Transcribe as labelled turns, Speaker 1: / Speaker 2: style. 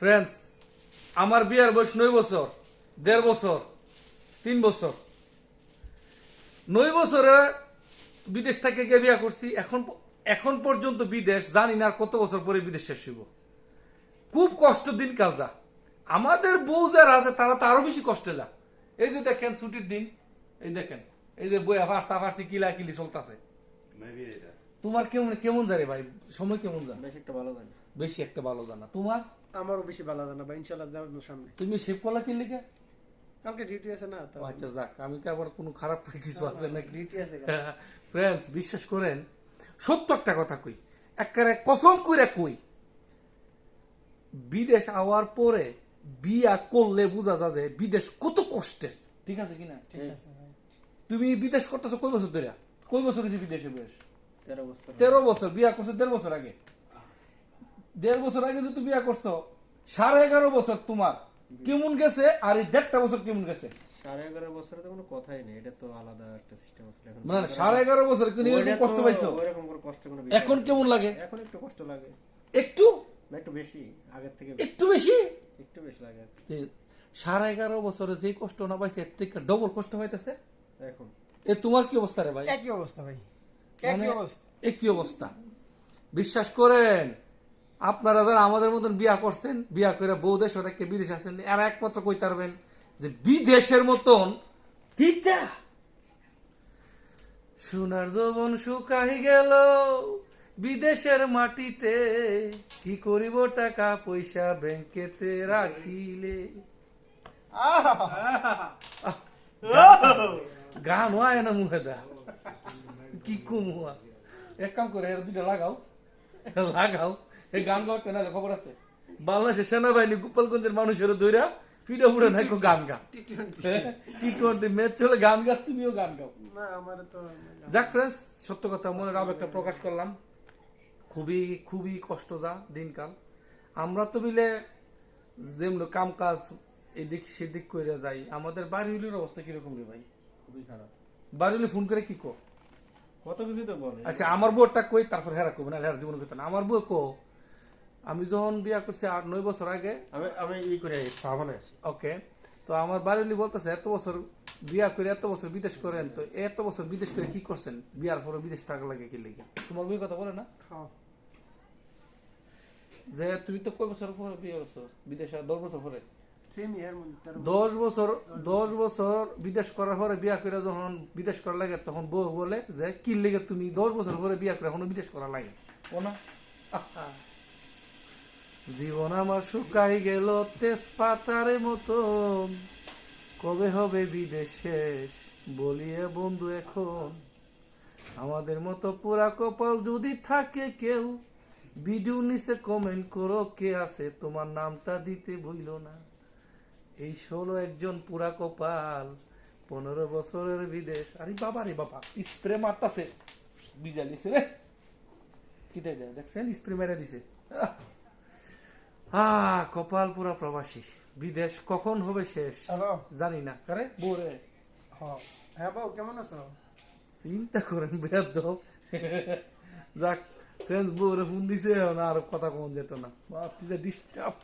Speaker 1: Friends আমার বিয়ের বয়স নয় বছর, দেড় বছর, তিন বছর। নয় বছরে বিদেশ থেকে গিয়ে বিয়া করছি, এখন এখন পর্যন্ত বিদেশ, জানি না আর কত বছর পরে বিদেশ শেষ হইব। খুব কষ্ট দিন কাল যা। আমাদের বউ যারা আছে, তারা তো আরও বেশি কষ্টে যা। এই যে দেখেন ছুটির দিন, এই দেখেন, এই যে বইয়া ফার্সা ফার্সি কিলা কিলি চলতেছে তোমার কেমন কেমন যায় ভাই? সময় কেমন যা
Speaker 2: বেশ একটা ভালো জানি।
Speaker 1: বেশি একটা ভালো জানা। তোমার?
Speaker 3: আমারও বেশি ভালো জানা বা ইনশাল্লাহ যাব সামনে।
Speaker 1: তুমি শেভ করলা কি লিখে
Speaker 3: কালকে ডিউটি আছে না তো
Speaker 1: আচ্ছা যাক আমি কি আবার কোনো খারাপ কিছু আছে নাকি?
Speaker 3: ডিউটি আছে
Speaker 1: ফ্রেন্ডস বিশ্বাস করেন সত্য একটা কথা কই। একেবারে কসম কইরা কই। বিদেশ আওয়ার পরে বিয়া করলে বোঝা যায় যে বিদেশ কত কষ্টের। ঠিক আছে কিনা?
Speaker 3: ঠিক আছে
Speaker 1: তুমি বিদেশ করতেছো কয় বছর ধরে? কয় বছর হয়েছে বিদেশে বয়স?
Speaker 2: তেরো বছর
Speaker 1: বিয়া করছ দেড় বছর আগে। দেড় বছর আগে যে তুমি বিয়া করছ সাড়ে এগারো বছর তোমার। কেমন গেছে? আর এই দেড়টা বছর কেমন গেছে?
Speaker 2: সাড়ে এগারো বছরে তো কোনো কথাই নেই এটা তো আলাদা একটা সিস্টেম
Speaker 1: মানে সাড়ে এগারো বছর কিন্তু এরকম
Speaker 2: ওইটা
Speaker 1: কষ্ট পাইছো?
Speaker 2: ওইরকম কোনো কষ্ট কোনো
Speaker 1: এখন কেমন লাগে?
Speaker 2: এখন একটু কষ্ট লাগে।
Speaker 1: একটু?
Speaker 2: না একটু বেশি আগের থেকে
Speaker 1: একটু বেশি?
Speaker 2: একটু বেশি লাগে।
Speaker 1: সাড়ে এগারো বছরে যে কষ্ট না পাইছে এর থেকে ডবল কষ্ট হইতেছে?
Speaker 2: এখন।
Speaker 1: এ তোমার কি অবস্থা রে ভাই?
Speaker 3: একই অবস্থা ভাই। একই অবস্থা
Speaker 1: বিশ্বাস করেন আপনারা যারা আমাদের মতন বিয়া করছেন বিয়া করে বউ দেশ থেকে বিদেশ আসেন এরা একমাত্র কইতে পারবেন যে বিদেশের মতন ঠিক না সোনার যৌবন শুকাই গেল বিদেশের মাটিতে কি করিব টাকা পয়সা ব্যাংকেতে রাখিলে গান হয় না মুখে দা কি কুমুয়া? এক কাম করে এর দুইটা লাগাও। লাগাও। এই গান গাও কেন খবর আছে। বাংলাদেশের সেনাবাহিনী গোপালগঞ্জের মানুষের দৈরা ফিডে ফুডে নাই গান গা টি টোয়েন্টি ম্যাচ চলে গান গা তুমিও গান গাও।
Speaker 3: না আমার তো
Speaker 1: যাক ফ্রেন্ডস সত্য কথা মনে রাব একটা প্রকাশ করলাম। খুবই খুবই কষ্ট যা দিনকাল। আমরা তো মিলে যেমন কাম কাজ এদিক সেদিক করে যাই আমাদের বাড়িগুলির অবস্থা কীরকম রে ভাই?
Speaker 2: খুবই খারাপ।
Speaker 1: বাড়িগুলি ফোন করে কি কো
Speaker 2: কত কিছু তো বলে।
Speaker 1: আচ্ছা আমার বউটা কই? তারপর হেরা কই না হেরার জীবন না। আমার বউ কো আমি যখন বিয়া করছি আট নয় বছর আগে
Speaker 2: আমি আমি ই করে সাবানে
Speaker 1: ওকে তো আমার বাড়িলি বলতেছে এত বছর বিয়া করে এত বছর বিদেশ করেন তো এত বছর বিদেশ করে কি করছেন? বিয়ার পরে বিদেশ টাকা লাগে কি লেগে? তোমার বই কথা বলে না?
Speaker 3: হ্যাঁ।
Speaker 1: যে তুমি তো কয় বছর পরে বিয়ে করছ? বিদেশে দশ বছর পরে? দশ বছর দশ বছর বিদেশ করার পরে বিয়া করে যখন বিদেশ করা লাগে তখন বউ বলে যে কি লেগে তুমি দশ বছর পরে বিয়া করে এখনও বিদেশ করা লাগে? জীবন আমার শুকাই গেল তেজপাতার মতন কবে হবে বিদেশ শেষ? বলিয়ে বন্ধু এখন আমাদের মতো পুরা কপাল যদি থাকে কেউ ভিডিও নিচে কমেন্ট করো কে আছে? তোমার নামটা দিতে ভুইল না। এই ষোলো একজন পুরা কপাল পনেরো বছরের বিদেশ। আরে বাবা রে বাবা স্প্রে মারতাছে। বিজালিছে রে। কি দেয় দেখছেন? স্প্রে মেরে দিছে। আহ। কপাল পুরা প্রবাসী। বিদেশ কখন হবে শেষ? জানি না। কারে বোরে
Speaker 3: হ্যাঁ বউ কেমন আছো?
Speaker 1: চিন্তা করেন বেদ যাক ফ্রেন্ডস বউরে ফোন দিছে এখন আর কথা কম যেত না। বাপ ডিস্টার্ব